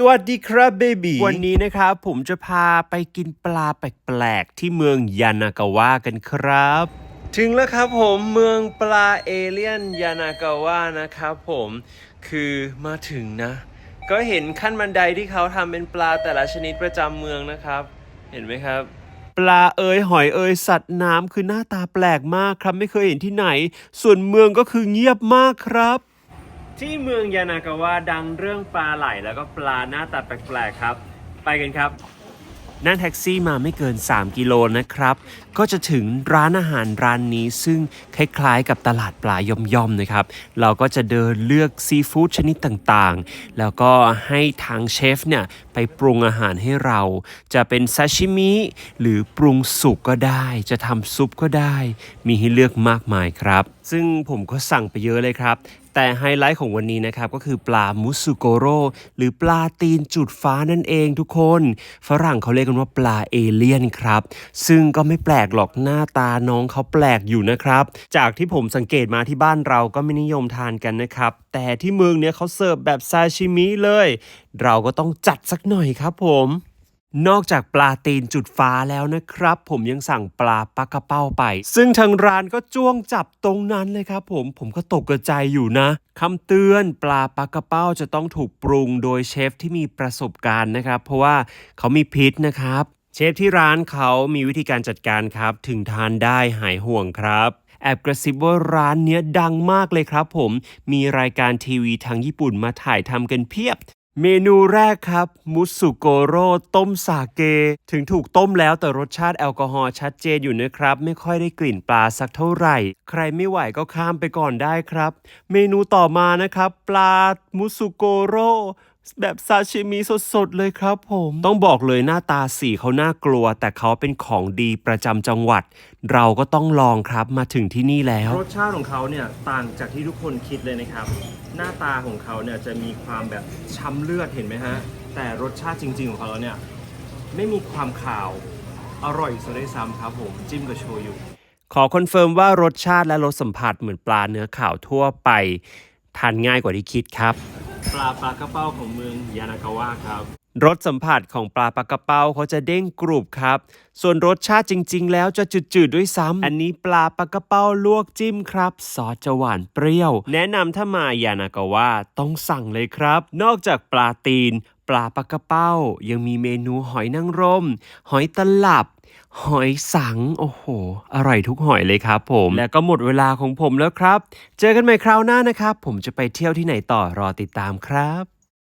สวัสดีครับเบบีวันนี้นะครับผมจะพาไปกินปลาแปลกๆ ที่เมืองยานากาวะกันครับ ถึงแล้วครับผมเมืองปลาเอเลียนยานากาวะนะครับผมคือมาถึงนะ ก็เห็นขั้นบันไดที่เขาทำเป็นปลาแต่ละชนิดประจำเมืองนะครับ เห็นไหมครับปลาเอยหอยเอยสัตว์น้ำคือหน้าตาแปลกมากครับไม่เคยเห็นที่ไหน ส่วนเมืองก็คือเงียบมากครับ ที่เมืองยานากาวะดังเรื่องปลาไหลแล้วก็ปลาหน้าตาแปลกๆครับ ไปกันครับ นั่งแท็กซี่มาไม่เกิน 3 กิโลนะครับ ก็จะถึงร้านอาหารร้านนี้ซึ่งคล้ายๆ กับตลาดปลาย่อมๆนะครับ เราก็จะเดินเลือกซีฟู้ดชนิดต่างๆ แล้วก็ให้ทางเชฟเนี่ยไปปรุงอาหารให้เรา จะเป็นซาชิมิหรือปรุงสุกก็ได้ จะทำซุปก็ได้ มีให้เลือกมากมายครับ ซึ่งผมก็สั่งไปเยอะเลยครับ แต่ไฮไลท์ของวันนี้นะครับก็คือปลามุสุโกโรหรือปลาตีนจุดฟ้านั่นเองทุกคน ฝรั่งเขาเรียกกันว่าปลาเอเลี่ยนครับ ซึ่งก็ไม่แปลกหรอกหน้าตาน้องเขาแปลกอยู่นะครับ จากที่ผมสังเกตมาที่บ้านเราก็ไม่นิยมทานกันนะครับ แต่ที่เมืองเนี้ยเขาเสิร์ฟแบบซาชิมิเลย เราก็ต้องจัดสักหน่อยครับผม นอกจากปลาตีนจุดฟ้าแล้วนะครับ ผมยังสั่งปลาปลากระเป้าไป ซึ่งทางร้านก็จ้วงจับตรงนั้นเลยครับผมผมก็ตกกระจายอยู่นะคำเตือนปลาปลากระเป้าจะต้องถูกปรุงโดยเชฟที่มีประสบการณ์นะครับ เพราะว่าเขามีพิษนะครับ เชฟที่ร้านเขามีวิธีการจัดการครับ ถึงทานได้หายห่วงครับแอบกระซิบว่าร้านเนี้ยดังมากเลยครับผม มีรายการทีวีทางญี่ปุ่นมาถ่ายทำกันเพียบ เมนูแรกครับ มุสุโกโร่ต้มสาเก ถึงถูกต้มแล้วแต่รสชาติแอลกอฮอล์ชัดเจนอยู่นะครับ ไม่ค่อยได้กลิ่นปลาสักเท่าไหร่ ใครไม่ไหวก็ข้ามไปก่อนได้ครับ เมนูต่อมานะครับ ปลามุสุโกโร่ แบบซาชิมิสดๆเลยครับผม ต้องบอกเลยหน้าตาสีเขาน่ากลัว แต่เขาเป็นของดีประจำจังหวัด เราก็ต้องลองครับมาถึงที่นี่แล้ว รสชาติของเขาเนี่ยต่างจากที่ทุกคนคิดเลยนะครับ หน้าตาของเขาเนี่ยจะมีความแบบช้ำเลือดเห็นไหมฮะ แต่รสชาติจริง ๆ ของเขาแล้วเนี่ยไม่มีความขาวอร่อยซะด้วยซ้ำครับผมจิ้มกับโชยุขอคอนเฟิร์มว่ารสชาติและรสสัมผัสเหมือนปลาเนื้อขาวทั่วไปทานง่ายกว่าที่คิดครับ ปลาปลากระเป้าของเมืองยานากาวะครับ รสสัมผัสของปลาปลากระเป้าเขาจะเด้งกรุบครับ ส่วนรสชาติจริง ๆ แล้วจะจืดๆด้วยซ้ำอันนี้ปลาปลากระเป้าลวกจิ้มครับ ซอสจะหวานเปรี้ยว แนะนำถ้ามายานากาวะต้องสั่งเลยครับ นอกจากปลาตีน ปลาปลากระเป้า ยังมีเมนูหอยนางรม หอยตลับ หอยสัง โอ้โห อร่อยทุกหอยเลยครับผม และก็หมดเวลาของผมแล้วครับ เจอกันใหม่คราวหน้านะครับ ผมจะไปเที่ยวที่ไหนต่อรอติดตามครับ